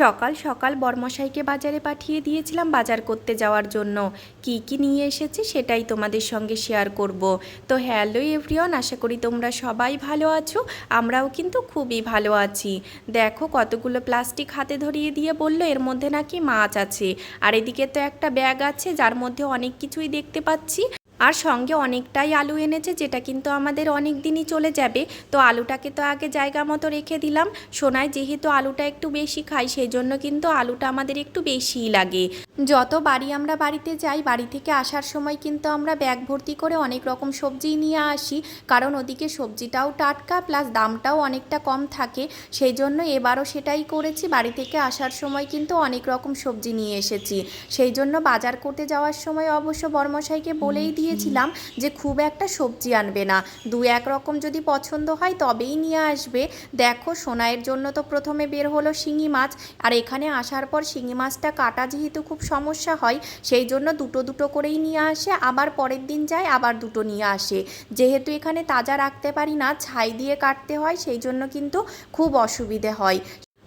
সকাল সকাল বরমশাইকে বাজারে পাঠিয়ে দিয়েছিলাম বাজার করতে যাওয়ার জন্য। কি কি নিয়ে এসেছি সেটাই তোমাদের সঙ্গে শেয়ার করব। তো হ্যালো এভরিওয়ান আশা করি তোমরা সবাই ভালো আছো, আমরাও কিন্তু খুবই ভালো আছি। দেখো কতগুলো প্লাস্টিক হাতে ধরিয়ে দিয়ে বলল, এর মধ্যে নাকি মাছ আছে। আর এদিকে তো একটা ব্যাগ আছে, যার মধ্যে অনেক কিছুই দেখতে পাচ্ছি। আর সঙ্গে অনেকটাই আলু এনেছে, যেটা কিন্তু আমাদের অনেক দিনই চলে যাবে। তো আলুটাকে তো আগে জায়গা মতো রেখে দিলাম। সোনায় যেহেতু আলুটা একটু বেশি খাই সেই জন্য কিন্তু আলুটা আমাদের একটু বেশিই লাগে। যত বাড়ি আমরা বাড়িতে যাই, বাড়ি থেকে আসার সময় কিন্তু আমরা ব্যাগ ভর্তি করে অনেক রকম সবজি নিয়ে আসি। কারণ ওদিকে সবজিটাও টাটকা, প্লাস দামটাও অনেকটা কম থাকে। সেই জন্য এবারও সেটাই করেছি। বাড়ি থেকে আসার সময় কিন্তু অনেক রকম সবজি নিয়ে এসেছি। সেই জন্য বাজার করতে যাওয়ার সময় অবশ্য বর্মশাইকে বলেই দিয়েছিলাম যে খুব একটা সবজি আনবে না। দু এক রকম যদি পছন্দ হয় তবেই নিয়ে আসবে। দেখো, সোনাইয়ের জন্য তো প্রথমে বের হলো শিঙি মাছ। আর এখানে আসার পর শিঙি মাছটা কাটা যেহেতু খুব সমস্যা হয়, সেই জন্য দুটো দুটো করেই নিয়ে আসে। আবার পরের দিন যায়, আবার দুটো নিয়ে আসে। যেহেতু এখানে তাজা রাখতে পারি না, ছাই দিয়ে কাটতে হয়, সেই জন্য কিন্তু খুব অসুবিধে হয়।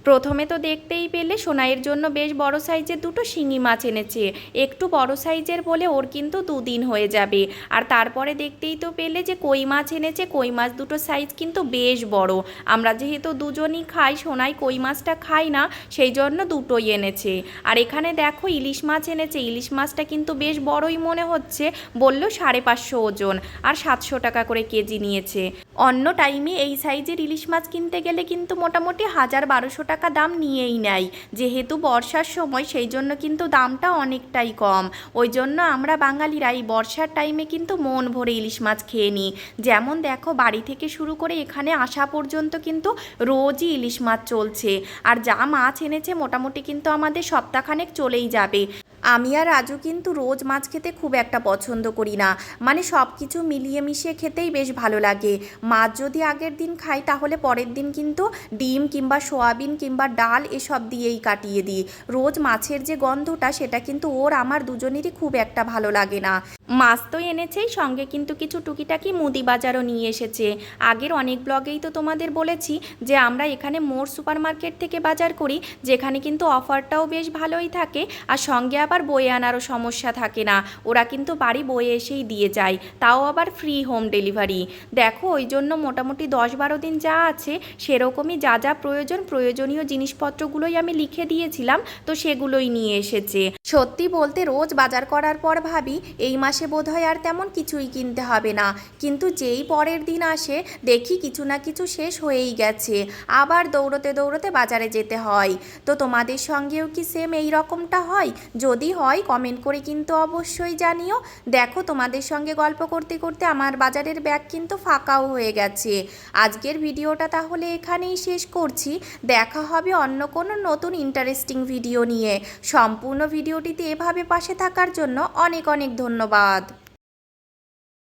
প্রথমে তো দেখতেই পেলে সোনাইয়ের জন্য বেশ বড় সাইজের দুটো শিঙি মাছ এনেছে। একটু বড় সাইজের বলে ওর কিন্তু দুদিন হয়ে যাবে। আর তারপরে দেখতেই তো পেলে যে কই মাছ এনেছে, কই মাছ দুটো সাইজ কিন্তু বেশ বড়। আমরা যেহেতু দুজনই খাই, সোনাই কই মাছটা খাই না, সেই জন্য দুটোই এনেছে। আর এখানে দেখো ইলিশ মাছ এনেছে, ইলিশ মাছটা কিন্তু বেশ বড়ই মনে হচ্ছে, বলল সাড়ে পাঁচশো ওজন, আর সাতশো টাকা করে কেজি নিয়েছে। অন্য টাইমে এই সাইজের ইলিশ মাছ কিনতে গেলে কিন্তু মোটামুটি হাজার বারোশো টাকা দাম নিয়েই নেয়। যেহেতু বর্ষার সময় সেই জন্য কিন্তু দামটা অনেকটাই কম। ওই জন্য আমরা বাঙালিরা এই বর্ষার টাইমে কিন্তু মন ভরে ইলিশ মাছ খেয়ে নিই। যেমন দেখো, বাড়ি থেকে শুরু করে এখানে আসা পর্যন্ত কিন্তু রোজই ইলিশ মাছ চলছে। আর যা মাছ এনেছে মোটামুটি কিন্তু আমাদের সপ্তাহখানেক চলেই যাবে। আমি আর রাজু কিন্তু রোজ মাছ খেতে খুব একটা পছন্দ করি না। মানে সব কিছু মিলিয়ে মিশিয়ে খেতেই বেশ ভালো লাগে। মাছ যদি আগের দিন খাই, তাহলে পরের দিন কিন্তু ডিম কিংবা সোয়াবিন কিংবা ডাল এসব দিয়েই কাটিয়ে দিই। রোজ মাছের যে গন্ধটা, সেটা কিন্তু ওর, আমার দুজনেরই খুব একটা ভালো লাগে না। মাছ তো এনেছেই, সঙ্গে কিন্তু কিছু টুকিটাকি মুদি বাজারও নিয়ে এসেছে। আগের অনেক ব্লগেই তো তোমাদের বলেছি যে আমরা এখানে মোর সুপার মার্কেট থেকে বাজার করি, যেখানে কিন্তু অফারটাও বেশ ভালোই থাকে, আর সঙ্গে আবার বয়ে আনারও সমস্যা থাকে না। ওরা কিন্তু বাড়ি বয়ে এসেই দিয়ে যায়, তাও আবার ফ্রি হোম ডেলিভারি দেখো, ওই জন্য মোটামুটি দশ বারো দিন যা আছে, সেরকমই যা যা প্রয়োজন, প্রয়োজনীয় জিনিসপত্রগুলোই আমি লিখে দিয়েছিলাম, তো সেগুলোই নিয়ে এসেছে। সত্যি বলতে রোজ বাজার করার পর ভাবি, এই মাসে বোধহয় আর তেমন কিছুই কিনতে হবে না। কিন্তু যেই পরের দিন আসে, দেখি কিছু না কিছু শেষ হয়েই গেছে। আবার দৌড়তে দৌড়তে বাজারে যেতে হয়। তো তোমাদের সঙ্গেও কি সেম এই রকমটা হয়? যদি হয় কমেন্ট করে কিন্তু অবশ্যই জানিও। দেখো, তোমাদের সঙ্গে গল্প করতে করতে আমার বাজারের ব্যাগ কিন্তু ফাঁকাও হয়ে গেছে। আজকের ভিডিওটা তাহলে এখানেই শেষ করছি। দেখা হবে অন্য কোনো নতুন ইন্টারেস্টিং ভিডিও নিয়ে। সম্পূর্ণ ভিডিওটিতে এভাবে পাশে থাকার জন্য অনেক অনেক ধন্যবাদ। Obrigado.